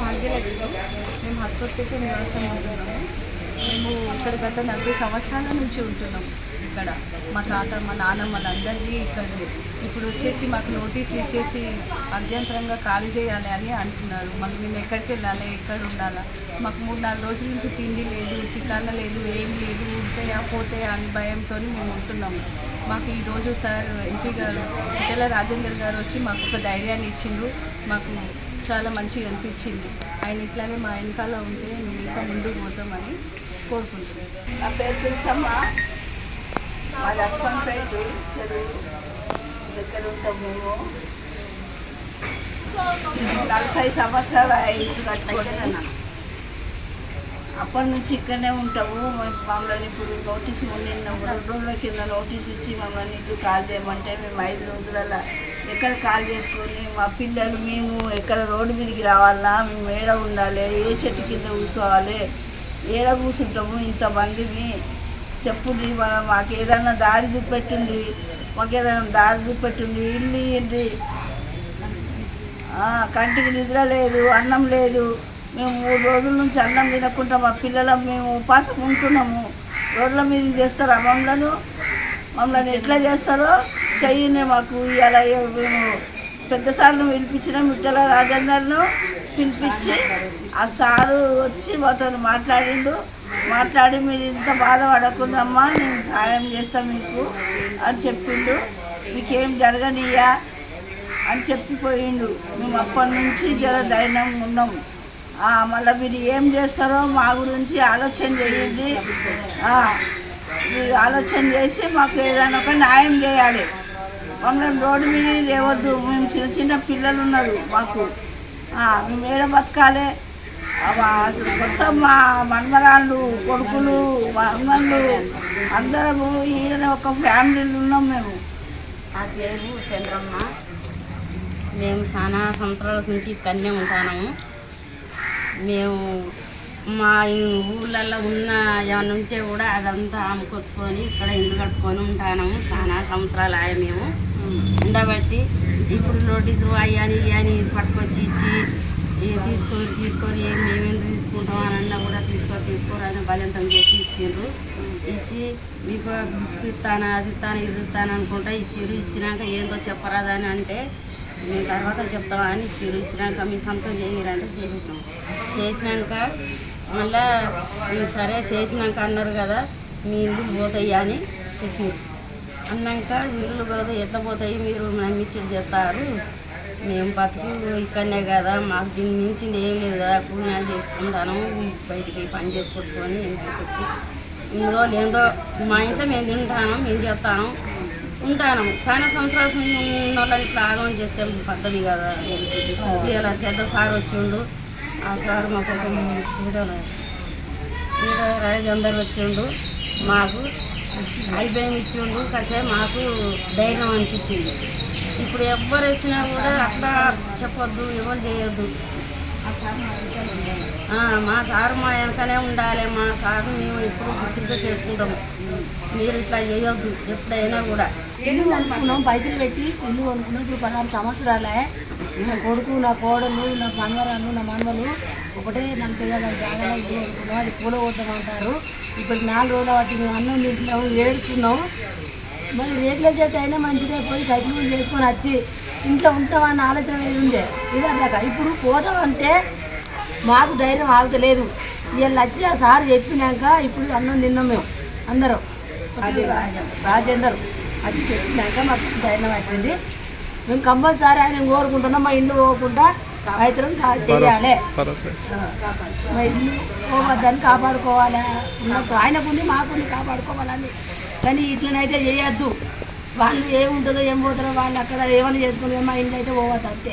భాగ్యలక్ష్మి మేము హస్పత్రికి నివాసం ఉంటున్నాము. మేము ఇక్కడ గత నలభై సంవత్సరాల నుంచి ఉంటున్నాం ఇక్కడ. మా తాత మా నాన్న ఇక్కడ ఇప్పుడు వచ్చేసి మాకు నోటీసులు ఇచ్చేసి అభ్యంతరంగా ఖాళీ చేయాలి అని అంటున్నారు. మళ్ళీ మేము ఎక్కడికి వెళ్ళాలి ఎక్కడ ఉండాలా? మాకు మూడు నాలుగు రోజుల నుంచి తిండి లేదు టికాన లేదు ఏం లేదు ఉంటాయా పోతాయా అని భయంతో మేము ఉంటున్నాము. మాకు ఈరోజు సార్ ఎంపీ గారు ఇటల రాజేందర్ గారు వచ్చి మాకు ఒక ధైర్యాన్ని ఇచ్చిండ్రు. మాకు చాలా మంచిగా అనిపించింది. ఆయన ఇట్లానే మా వెనకాల ఉంటే మేము ఇంకా ముందుకు పోతామని కోరుకుంటున్నాను. నా పేరు తులసమ్మ. మాది అస్పంపేట చెరువు దగ్గర ఉంటాం మేము. నలభై సంవత్సరాలు ఇల్లు కట్టుకొని. అప్పటి నుంచి ఇక్కడనే ఉంటాము. మమ్మల్ని ఇప్పుడు నోటీస్ నిన్న రెండు రోజుల కింద నోటీస్ ఇచ్చి మమ్మల్ని ఇల్లు కాల్ చేయమంటే మేము ఐదు రోజులలో ఎక్కడ కాల్ చేసుకొని మా పిల్లలు మేము ఎక్కడ రోడ్డు మీదకి రావాలన్నా మేము ఏడ ఉండాలి ఏ చెట్టు కింద కూర్చోవాలి ఏడ కూర్చుంటాము ఇంతమందిని చెప్పుండ్రి మనం మాకు ఏదైనా దారి చూపెట్టింది మాకు ఏదైనా దారి చూపెట్టింది ఇల్లు ఇవ్వండి కంటికి నిద్ర లేదు అన్నం లేదు. మేము మూడు రోజుల నుంచి అన్నం తినకుండా మా పిల్లల మేము ఉపాసం ఉంటున్నాము. రోడ్ల మీద చేస్తారా మమ్మలను? మమ్మల్ని ఎట్లా చేస్తారో? చెయ్యనే మాకు ఇలా మేము పెద్ద సార్లు పిలిపించిన మిట్టల రాజేందర్ను పిలిపించి ఆ సారు వచ్చి మాతో మాట్లాడిండు. మాట్లాడి మీరు ఇంత బాధపడకుండమ్మా నేను సాయం చేస్తాను మీకు అని చెప్పిండు. మీకేం జరగనియ్యా అని చెప్పిపోయిండు. మేము అప్పటి నుంచి జర ధైర్యంగా ఉన్నాం. మళ్ళీ మీరు ఏం చేస్తారో మా గురించి ఆలోచన చేయండి. మీరు ఆలోచన చేసి మాకు ఏదైనా ఒక న్యాయం చేయాలి. మమ్మల్ని రోడ్డు మీద లేవద్దు. మేము చిన్న చిన్న పిల్లలు ఉన్నారు మాకు. మేడ మేము ఏడ అసలు మొత్తం మా మన్మరాళ్ళు కొడుకులు అమ్మలు అందరము ఈయన ఒక ఫ్యామిలీలు ఉన్నాం మేము. నా పేరు చంద్రమ్మ. మేము చాలా సంవత్సరాల నుంచి ఇక్కడనే ఉంటాము మేము మా ఈ ఊళ్ళల్లో ఉన్న ఏమైనా ఉంటే కూడా అదంతా అమ్ముకొచ్చుకొని ఇక్కడ ఇల్లు కట్టుకొని ఉంటాము చాలా సంవత్సరాలు ఆయా మేము. ఉండబట్టి ఇప్పుడు నోటీసు అయ్యాని అని పట్టుకొచ్చి ఇచ్చి తీసుకొని తీసుకొని ఏం తీసుకుంటాం అని అన్నా కూడా తీసుకొని తీసుకొని అని బలంతం చేసి ఇచ్చిండ్రు. ఇచ్చి మీకు ఇస్తాను అది ఇస్తాను ఇది ఇస్తాను అనుకుంటా ఇచ్చిర్రు ఇచ్చినాక ఏందో చెప్పరాదని అంటే మేము తర్వాత చెప్తామా అని ఇచ్చిర్రు ఇచ్చినాక మీ సొంతం చేయరంటే చేసినాం. చేసినాక మళ్ళా సరే చేసినాక అన్నారు కదా మీ ఇల్లు పోతాయి అని చెప్పిండ్రు అన్నాక వీళ్ళు కదా ఎట్లా పోతాయి మీరు నమ్మిచ్చి చేస్తారు మేము బతుకు ఇక్కడనే కదా మాకు దీని మించింది ఏం లేదు కదా పుణ్యాలు చేసుకుంటాను బయటికి పని చేసుకొచ్చుకొని ఇంటికి వచ్చి ఇందో లేదో మా ఇంట్లో మేము తింటాను మేము చేస్తాను ఉంటాను చాలా సంవత్సరాల ఉన్న వాళ్ళని ఇట్లా ఆగమని పద్ధతి కదా ఇలా పెద్ద సార్ వచ్చిండు ఆ సార్ మాకు ఒక ఏదో ఏదో అందరు వచ్చిండు మాకు అయిపోయి ఇచ్చిండు కాసేపు మాకు ధైర్యం అనిపించింది. ఇప్పుడు ఎవ్వరు వచ్చినా కూడా అట్లా చెప్పొద్దు ఎవరు చేయొద్దు. మా సారు మా వెనకనే ఉండాలి మా సారు మేము ఎప్పుడు గుర్తింపు చేసుకుంటాము మీరు ఇట్లా చేయొద్దు ఎప్పుడైనా కూడా. ఇల్లు అనుకున్నాం పైసలు పెట్టి ఇల్లు అనుకున్నాం ఇప్పుడు పదహారు సంవత్సరాలే. నా కొడుకు నా కోడలు నా మనవరాలు నా మనవలు ఒకటే నలభై పిల్లలు జాగాలో ఇల్లు అనుకున్నాం అది పూల ఇప్పుడు నాలుగు రోజులు వాటి మేము అన్నం తింటున్నాము ఏడుస్తున్నాం మరి రేట్ల చెట్టు అయినా మంచిదే పోయి సైకిల్ చేసుకొని వచ్చి ఇంట్లో ఉంటామన్న ఆలోచన ఏది ఉండే. ఇది ఇప్పుడు పోతాం అంటే మాకు ధైర్యం ఆగుతలేదు. వీళ్ళు వచ్చి ఆ సార్ చెప్పినాక ఇప్పుడు అన్నం తిన్నాం మేము అందరం. రాజేందర్ వచ్చి చెప్పినాక మాకు ధైర్యం వచ్చింది. మేము కంపల్సరీ ఆయన కోరుకుంటున్నాం మా ఇల్లు పోకుండా రైతులను చేయాలి. పోవద్దని కాపాడుకోవాలి? ఉన్నట్టు ఆయనకుంది మాకుంది కాపాడుకోవాలని కానీ ఇట్లనైతే చేయొద్దు. వాళ్ళు ఏముంటుందో ఏం పోతారో వాళ్ళు అక్కడ ఏమైనా చేసుకుని మా ఇల్లు అయితే పోవద్దు అంతే.